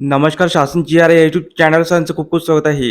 नमस्कार शासन G R या युट्यूब चॅनल सरांचं खूप खूप स्वागत आहे.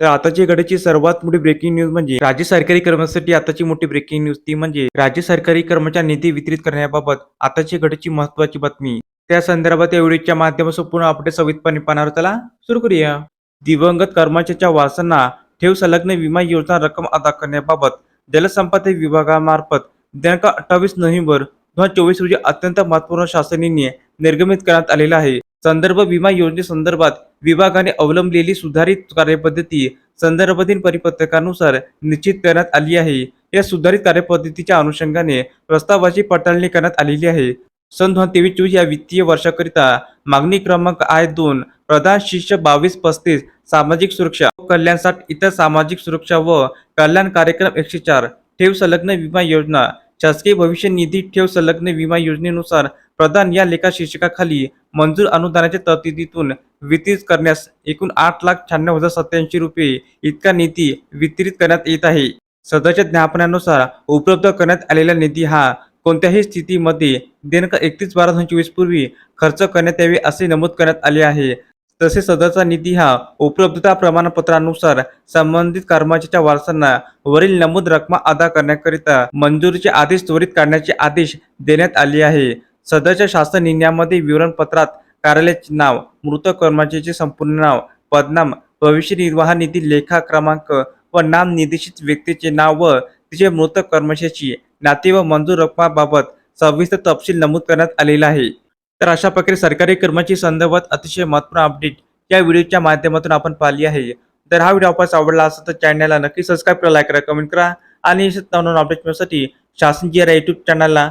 तर आताची घडीची सर्वात मोठी ब्रेकिंग न्यूज म्हणजे राज्य सरकारी कर्मचाऱ्यांसाठी आताची मोठी ब्रेकिंग न्यूज ती म्हणजे राज्य सरकारी कर्मचारी निधी वितरित करण्याबाबत आताची घडीची महत्वाची बातमी. त्या संदर्भात या व्हिडिओच्या माध्यमातून पूर्ण अपडेट सवितपणे पाहणार त्याला चला सुरू करूया. दिवंगत कर्मचाऱ्याच्या वारसांना ठेव संलग्न विमा योजना रक्कम अदा करण्याबाबत जलसंपत्ती विभागामार्फत दिनांक अठ्ठावीस नोव्हेंबर दोन हजार चोवीस रोजी अत्यंत महत्त्वपूर्ण शासनाने निर्गमित करण्यात आलेला आहे. संदर्भ विमा योजनेसंदर्भात विभागाने अवलंबलेली सुधारित कार्यपद्धती संदर्भातील परिपत्रकानुसार निश्चित करण्यात आली आहे. या सुधारित कार्यपद्धतीच्या अनुषंगाने प्रस्तावाची पडताळणी करण्यात आलेली आहे. सन दोन तेवीस चोवीस या वित्तीय वर्षाकरिता मागणी क्रमांक आय दोन प्रधान शिष्य बावीस पस्तीस सामाजिक सुरक्षा कल्याणसाठी इतर सामाजिक सुरक्षा व कल्याण कार्यक्रम एकशे चार ठेव संलग्न विमा योजना शासकीय भविष्य निधी ठेव संलग्न विमा योजनेनुसार प्रदान या लेखा शीर्षकाखाली मंजूर अनुदानाच्या तरतुदीतून वितरित करण्यास एकूण आठ लाख शहाण्णव हजार सत्याऐंशी रुपये इतका निधी वितरित करण्यात येत आहे. सदरच्या ज्ञापनानुसार उपलब्ध करण्यात आलेला निधी हा कोणत्याही स्थितीमध्ये दिनांक एकतीस बारा दोन चोवीस पूर्वी खर्च करण्यात यावे असे नमूद करण्यात आले आहे. तसेच सदरचा निधी हा उपलब्धता प्रमाणपत्रानुसार संबंधित कर्मचाऱ्याच्या वारसांना वरील नमूद रकमा अदा करण्याकरिता मंजुरीचे आदेश त्वरित काढण्याचे आदेश देण्यात आले आहे. सदरच्या शासन निर्णयामध्ये विवरणपत्रात कार्यालयाचे नाव मृत कर्मचाऱ्याचे संपूर्ण नाव पदनाम भविष्य निर्वाह निधी लेखा क्रमांक व नाम निर्देशित व्यक्तीचे नाव व तिचे मृत कर्मचाऱ्याची नाते व मंजूर रकमाबाबत सविस्तर तपशील नमूद करण्यात आलेला आहे. तर अशा प्रकारे सरकारी कर्मचारी संदर्भात अतिशय महत्त्वपूर्ण अपडेट या व्हिडिओच्या माध्यमातून आपण पाहिली आहे. तर हा व्हिडिओ आपल्याला आवडला असेल तर चॅनलला नक्की सबस्क्राईब करा लाईक करा कमेंट करा आणि नवीन अपडेट मिळण्यासाठी शासन जी या युट्यूब चॅनलला